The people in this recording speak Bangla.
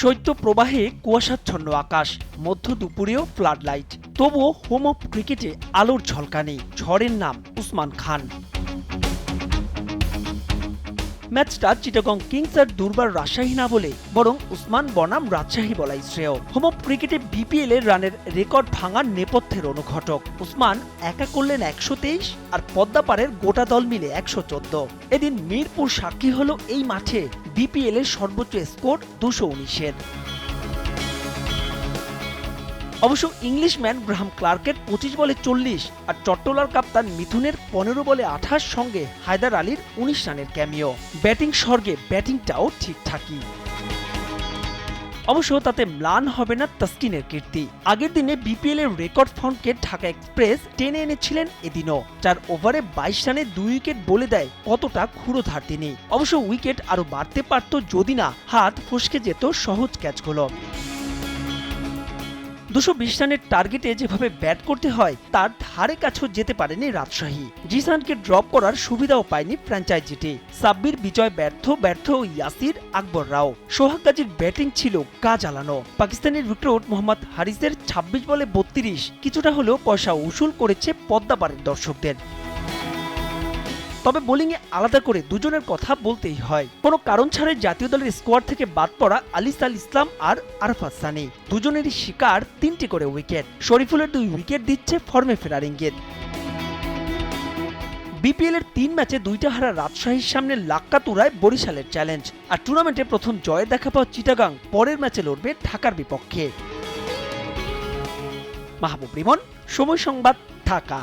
শৈত্য প্রবাহে কুয়াশাচ্ছন্ন আকাশ, মধ্য দুপুরেও ফ্লাড লাইট তবুও হোম অফ ক্রিকেটে আলোর ঝলকানি, ঝড়ের নাম উসমান খান। ম্যাচটা চিটাগং কিংস আর দুর্বার রাজশাহী না বলে বরং উসমান বনাম রাজশাহী বলাই শ্রেয়। হোম ক্রিকেটে বিপিএল এর রানের রেকর্ড ভাঙার নেপথ্যের অনুঘটক। উসমান একা করলেন একশো তেইশ আর পদ্মাপাড়ের গোটা দল মিলে একশো চোদ্দ। এদিন মিরপুর সাক্ষী হল এই মাঠে বিপিএল এর সর্বোচ্চ স্কোর দুশো উনিশের। অবশ্য ইংলিশম্যান গ্রাহাম ক্লার্কের পঁচিশ বলে চল্লিশ আর চট্টলার কাপ্তান মিথুনের পনেরো বলে আঠাশ সঙ্গে হায়দার আলীর উনিশ রানের ক্যামিও। ব্যাটিং স্বর্গে ব্যাটিংটাও ঠিকঠাকই। অবশ্য তাতে ম্লান হবে না তাস্কিনের কীর্তি। আগের দিনে বিপিএল এর রেকর্ড ফর্মকে ঢাকা এক্সপ্রেস টেনে এনেছিলেন এদিনও চার ওভারে বাইশ রানে দুই উইকেট বলে দেয় কতটা ক্ষুরোধার তিনি। অবশ্য উইকেট আরও বাড়তে পারত যদি না, হাত ফসকে যেত সহজ ক্যাচগুলো। দুশো বিশ রানের টার্গেটে যেভাবে ব্যাট করতে হয়, তার ধারে কাছেও যেতে পারেনি রাজশাহী। জিসানকে ড্রপ করার সুবিধাও পায়নি ফ্র্যাঞ্চাইজিটি সাব্বির বিজয় ব্যর্থ ব্যর্থ ইয়াসির আকবর রাও। সোহাগ গাজীর ব্যাটিং ছিল কাজ জ্বালানো পাকিস্তানের উইকেট মোহাম্মদ হারিসের ২৬ বলে বত্রিশ, কিছুটা হলেও পয়সা উসুল করেছে পদ্মাপাড়ের দর্শকদের। তবে বোলিংয়ে আলাদা করে দুজনের কথা বলতেই হয়। কোনো কারণ ছাড়াই জাতীয় দলের স্কোয়াড থেকে বাদ পড়া আলিস আল ইসলাম আর আরফাত সানি। দুজনেরই শিকার তিনটি করে উইকেট শরীফুলের দুই উইকেট দিচ্ছে ফর্মে ফেরার ইঙ্গিত। বিপিএল এর তিন ম্যাচে দুইটা হারা রাজশাহীর সামনে লাক্কাতুরায় বরিশালের চ্যালেঞ্জ আর টুর্নামেন্টে প্রথম জয়ে দেখা পাওয়া চিটাগাং পরের ম্যাচে লড়বে ঢাকার বিপক্ষে। মাহবুব রিমন, সময় সংবাদ, ঢাকা।